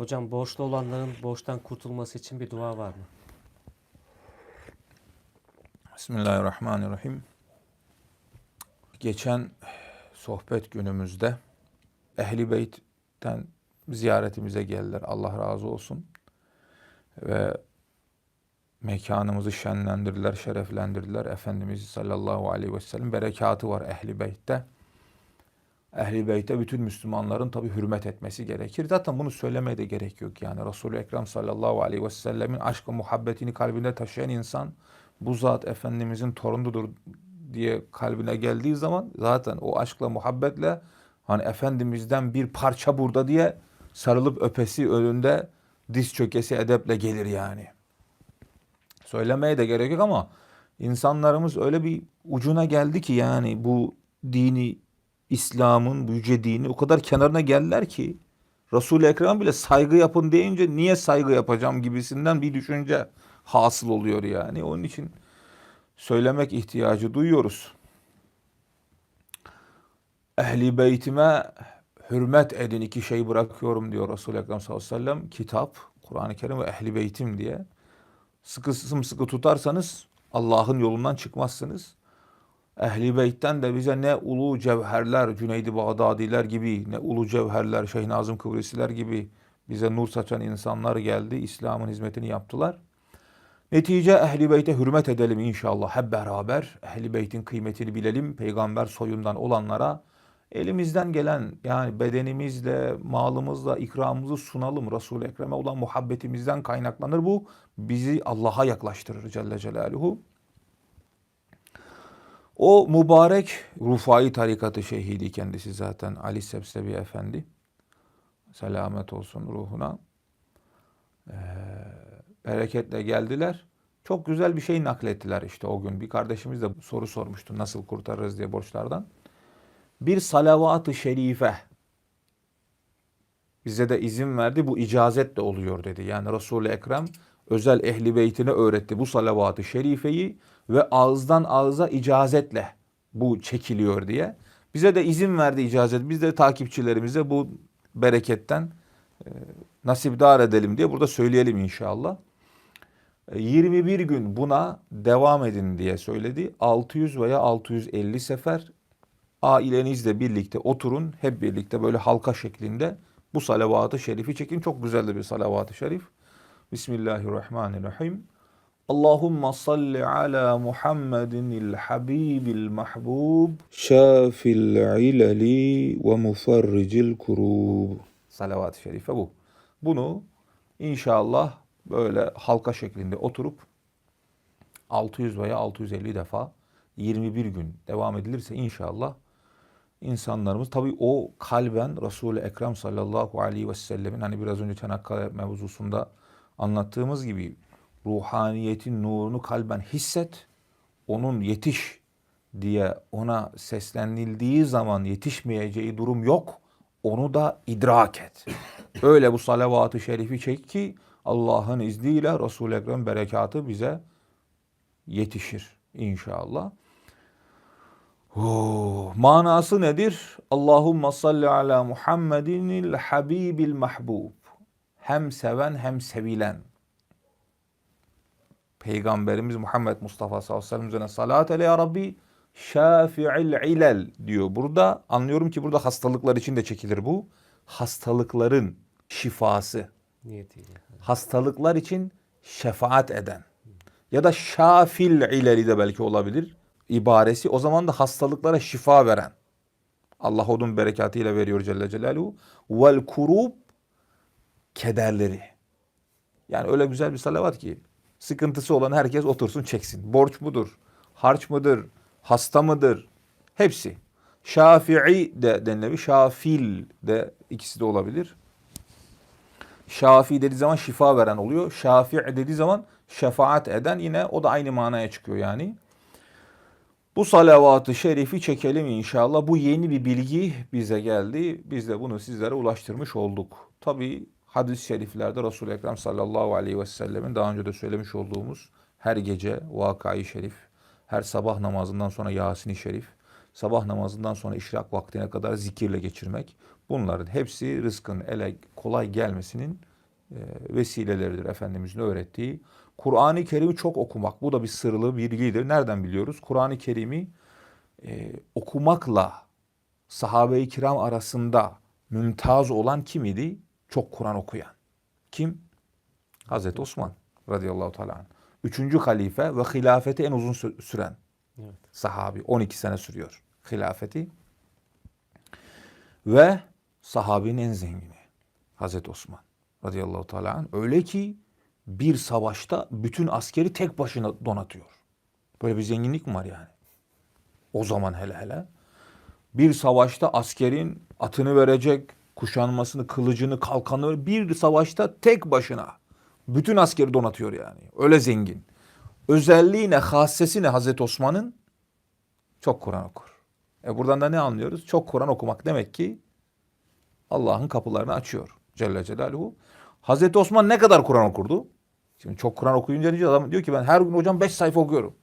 Hocam borçlu olanların borçtan kurtulması için bir dua var mı? Bismillahirrahmanirrahim. Geçen sohbet günümüzde Ehli Beyt'ten ziyaretimize geldiler. Allah razı olsun. Ve mekanımızı şenlendirdiler, şereflendirdiler. Efendimiz sallallahu aleyhi ve sellem berekatı var Ehli Beyt'te. Ehli Beyt'e bütün Müslümanların tabi hürmet etmesi gerekir. Zaten bunu söylemeye de gerek yok yani. Resul-i Ekrem sallallahu aleyhi ve sellemin aşkı muhabbetini kalbinde taşıyan insan bu zat Efendimizin torunudur diye kalbine geldiği zaman zaten o aşkla muhabbetle hani Efendimiz'den bir parça burada diye sarılıp öpesi önünde diz çökesi edeple gelir yani. Söylemeye de gerek yok ama insanlarımız öyle bir ucuna geldi ki yani bu dini İslam'ın bu yüce dini o kadar kenarına geldiler ki Resul-i Ekrem bile saygı yapın deyince niye saygı yapacağım gibisinden bir düşünce hasıl oluyor yani. Onun için söylemek ihtiyacı duyuyoruz. Ehli beytime hürmet edin iki şey bırakıyorum diyor Resul-i Ekrem sallallahu aleyhi ve sellem. Kitap, Kur'an-ı Kerim ve ehli beytim diye. Sıkı sımsıkı tutarsanız Allah'ın yolundan çıkmazsınız. Ehli Beyt'ten de bize ne ulu cevherler, Cüneydi Bağdadiler gibi, ne ulu cevherler, Şeyh Nazım Kıbrisiler gibi bize nur saçan insanlar geldi. İslam'ın hizmetini yaptılar. Netice Ehli Beyt'e hürmet edelim inşallah hep beraber. Ehli Beyt'in kıymetini bilelim. Peygamber soyundan olanlara elimizden gelen yani bedenimizle, malımızla ikramımızı sunalım. Resul-i Ekrem'e olan muhabbetimizden kaynaklanır bu. Bizi Allah'a yaklaştırır Celle Celaluhu. O mübarek Rufai tarikatı şehidi kendisi zaten Ali Sebsebi Efendi. Selamet olsun ruhuna. Ee, bereketle geldiler. Çok güzel bir şey naklettiler işte o gün. Bir kardeşimiz de soru sormuştu nasıl kurtarırız diye borçlardan. Bir salavat-ı şerife bize de izin verdi. Bu icazet de oluyor dedi. Yani Resul-i Ekrem özel ehli beytine öğretti bu salavat-ı şerifeyi ve ağızdan ağıza icazetle bu çekiliyor diye. Bize de izin verdi icazet. Biz de takipçilerimize bu bereketten e, nasipdar edelim diye burada söyleyelim inşallah. E, 21 gün buna devam edin diye söyledi. 600 veya 650 sefer ailenizle birlikte oturun. Hep birlikte böyle halka şeklinde bu salavat-ı şerifi çekin. Çok güzel de bir salavat-ı şerif. Bismillahirrahmanirrahim. Allahumma salli ala Muhammedin habibil mahbub şafil ilali ve mufarricil kurub. Salavat-ı şerife bu. Bunu inşallah böyle halka şeklinde oturup 600 veya 650 defa 21 gün devam edilirse inşallah insanlarımız tabii o kalben Resul-i Ekrem sallallahu aleyhi ve sellemin hani biraz önce Çanakkale mevzusunda anlattığımız gibi ruhaniyetin nurunu kalben hisset, onun yetiş diye ona seslenildiği zaman yetişmeyeceği durum yok. Onu da idrak et. Öyle bu salavat-ı şerifi çek ki Allah'ın izniyle Resul-i Ekrem berekatı bize yetişir inşallah. Oh, manası nedir? Allahumma salli ala Muhammedinil habibil mahbub. Hem seven hem sevilen. Peygamberimiz Muhammed Mustafa sallallahu aleyhi ve sellem üzerine salat ele ya Rabbi şafi'il ilel diyor. Burada anlıyorum ki burada hastalıklar için de çekilir bu. Hastalıkların şifası. Niyetiyle. Hastalıklar için şefaat eden. Ya da şafil ileli de belki olabilir ibaresi. O zaman da hastalıklara şifa veren. Allah onun berekatıyla veriyor Celle Celaluhu. Vel kurub kederleri. Yani öyle güzel bir salavat ki sıkıntısı olan herkes otursun çeksin. Borç mudur? Harç mıdır? Hasta mıdır? Hepsi. Şafii de denilebilir. Şafil de ikisi de olabilir. Şafi dediği zaman şifa veren oluyor. Şafi dediği zaman şefaat eden yine o da aynı manaya çıkıyor yani. Bu salavatı şerifi çekelim inşallah. Bu yeni bir bilgi bize geldi. Biz de bunu sizlere ulaştırmış olduk. Tabi hadis-i şeriflerde Resul-i Ekrem sallallahu aleyhi ve sellemin daha önce de söylemiş olduğumuz her gece vakayı şerif, her sabah namazından sonra Yasin-i şerif, sabah namazından sonra işrak vaktine kadar zikirle geçirmek. Bunların hepsi rızkın ele kolay gelmesinin e, vesileleridir Efendimizin öğrettiği. Kur'an-ı Kerim'i çok okumak. Bu da bir sırlı bilgidir. Nereden biliyoruz? Kur'an-ı Kerim'i e, okumakla sahabe-i kiram arasında mümtaz olan kim idi? Çok Kur'an okuyan. Kim? Hazreti Osman radıyallahu teala. Üçüncü halife ve hilafeti en uzun sü- süren Evet. sahabi. 12 sene sürüyor hilafeti. Ve sahabinin en zengini Hazreti Osman radıyallahu teala. Öyle ki bir savaşta bütün askeri tek başına donatıyor. Böyle bir zenginlik mi var yani? O zaman hele hele. Bir savaşta askerin atını verecek, kuşanmasını, kılıcını, kalkanı bir savaşta tek başına bütün askeri donatıyor yani. Öyle zengin. Özelliği ne, hassesi ne Hazreti Osman'ın? Çok Kur'an okur. E buradan da ne anlıyoruz? Çok Kur'an okumak demek ki Allah'ın kapılarını açıyor Celle Celaluhu. Hazreti Osman ne kadar Kur'an okurdu? Şimdi çok Kur'an okuyunca adam diyor ki ben her gün hocam 5 sayfa okuyorum.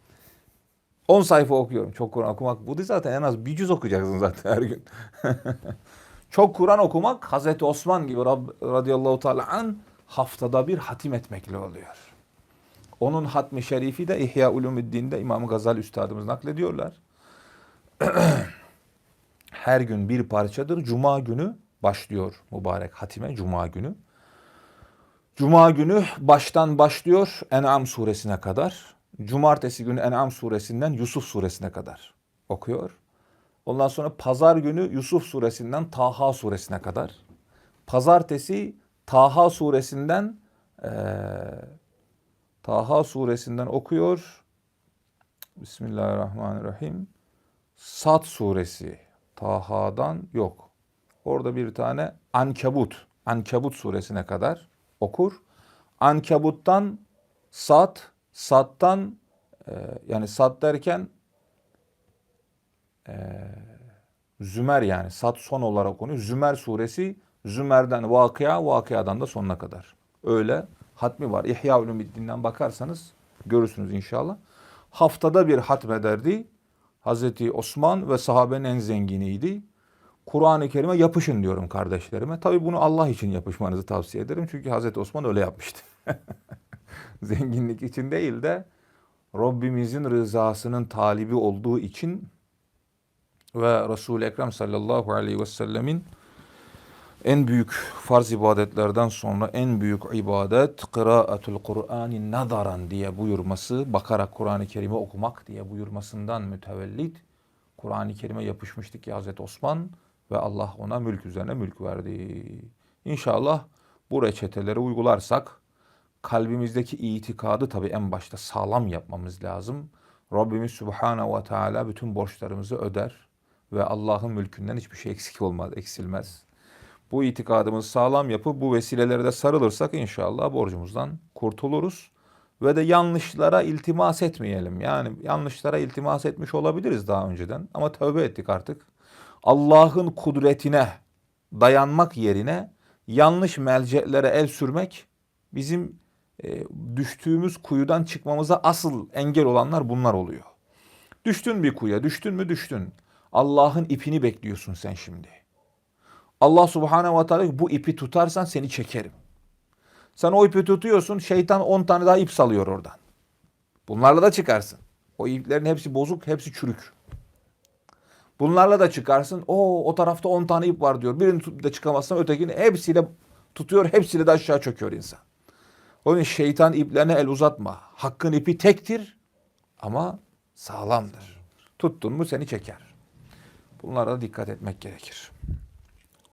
10 sayfa okuyorum. Çok Kur'an okumak bu değil zaten en az bir cüz okuyacaksın zaten her gün. çok Kur'an okumak Hazreti Osman gibi radıyallahu teala an haftada bir hatim etmekle oluyor. Onun hatmi şerifi de İhya Ulumuddin'de İmam Gazali Üstadımız naklediyorlar. Her gün bir parçadır. Cuma günü başlıyor mübarek hatime Cuma günü. Cuma günü baştan başlıyor En'am suresine kadar. Cumartesi günü En'am suresinden Yusuf suresine kadar okuyor. Ondan sonra pazar günü Yusuf suresinden Taha suresine kadar. Pazartesi Taha suresinden eee Taha suresinden okuyor. Bismillahirrahmanirrahim. Sad suresi. Taha'dan yok. Orada bir tane Ankebut. Ankebut suresine kadar okur. Ankebut'tan Sad, Sad'dan e, yani Sad derken e, Zümer yani Sad son olarak okunuyor. Zümer suresi Zümer'den Vakıa, Vakıa'dan da sonuna kadar. Öyle hatmi var. İhya Ulumuddin'den bakarsanız görürsünüz inşallah. Haftada bir hatmederdi. Hazreti Osman ve sahabenin en zenginiydi. Kur'an-ı Kerim'e yapışın diyorum kardeşlerime. Tabii bunu Allah için yapışmanızı tavsiye ederim. Çünkü Hazreti Osman öyle yapmıştı. Zenginlik için değil de Rabbimizin rızasının talibi olduğu için ve Resul-i Ekrem sallallahu aleyhi ve sellemin en büyük farz ibadetlerden sonra en büyük ibadet kıraatul Kur'ani nazaran diye buyurması, bakarak Kur'an-ı Kerim'i okumak diye buyurmasından mütevellit Kur'an-ı Kerim'e yapışmıştık ki Hazreti Osman ve Allah ona mülk üzerine mülk verdi. İnşallah bu reçeteleri uygularsak kalbimizdeki itikadı tabii en başta sağlam yapmamız lazım. Rabbimiz Subhanahu ve Teala bütün borçlarımızı öder ve Allah'ın mülkünden hiçbir şey eksik olmaz, eksilmez. Bu itikadımızı sağlam yapıp bu vesilelere de sarılırsak inşallah borcumuzdan kurtuluruz. Ve de yanlışlara iltimas etmeyelim. Yani yanlışlara iltimas etmiş olabiliriz daha önceden ama tövbe ettik artık. Allah'ın kudretine dayanmak yerine yanlış melceklere el sürmek bizim e, düştüğümüz kuyudan çıkmamıza asıl engel olanlar bunlar oluyor. Düştün bir kuyuya, düştün mü düştün. Allah'ın ipini bekliyorsun sen şimdi. Allah subhanehu ve teala bu ipi tutarsan seni çekerim. Sen o ipi tutuyorsun şeytan 10 tane daha ip salıyor oradan. Bunlarla da çıkarsın. O iplerin hepsi bozuk, hepsi çürük. Bunlarla da çıkarsın. O o tarafta 10 tane ip var diyor. Birini tutup da çıkamazsan ötekini hepsiyle tutuyor, hepsiyle de aşağı çöküyor insan. O yüzden şeytan iplerine el uzatma. Hakkın ipi tektir ama sağlamdır. Tuttun mu seni çeker. Bunlara da dikkat etmek gerekir.